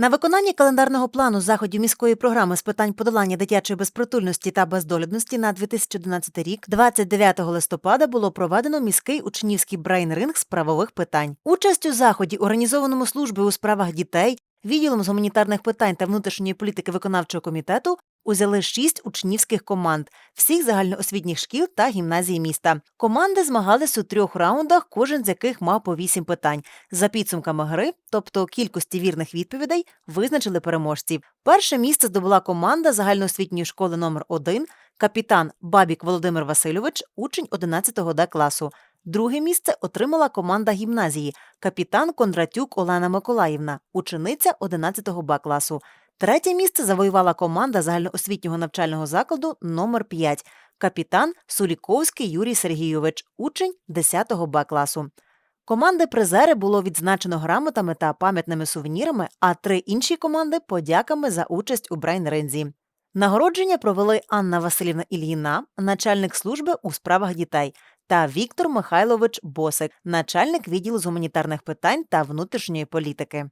На виконання календарного плану заходів міської програми з питань подолання дитячої безпритульності та бездолюдності на 2011 рік, 29 листопада, було проведено міський учнівський брейн-ринг з правових питань. Участь у заході, організованому службою у справах дітей, відділом з гуманітарних питань та внутрішньої політики виконавчого комітету, узяли шість учнівських команд всіх загальноосвітніх шкіл та гімназій міста. Команди змагались у трьох раундах, кожен з яких мав по вісім питань. За підсумками гри, тобто кількості вірних відповідей, визначили переможців. Перше місце здобула команда загальноосвітньої школи номер 1 капітан Бабік Володимир Васильович, учень 11 Д класу. Друге місце отримала команда гімназії капітан Кондратюк Олена Миколаївна, учениця 11 Б класу. Третє місце завоювала команда загальноосвітнього навчального закладу номер 5 капітан Суліковський Юрій Сергійович, учень 10 Б класу. Команди призери було відзначено грамотами та пам'ятними сувенірами, а три інші команди подяками за участь у брейн-ринзі. Нагородження провели Анна Василівна Ільїна, начальник служби у справах дітей, та Віктор Михайлович Босик, начальник відділу з гуманітарних питань та внутрішньої політики.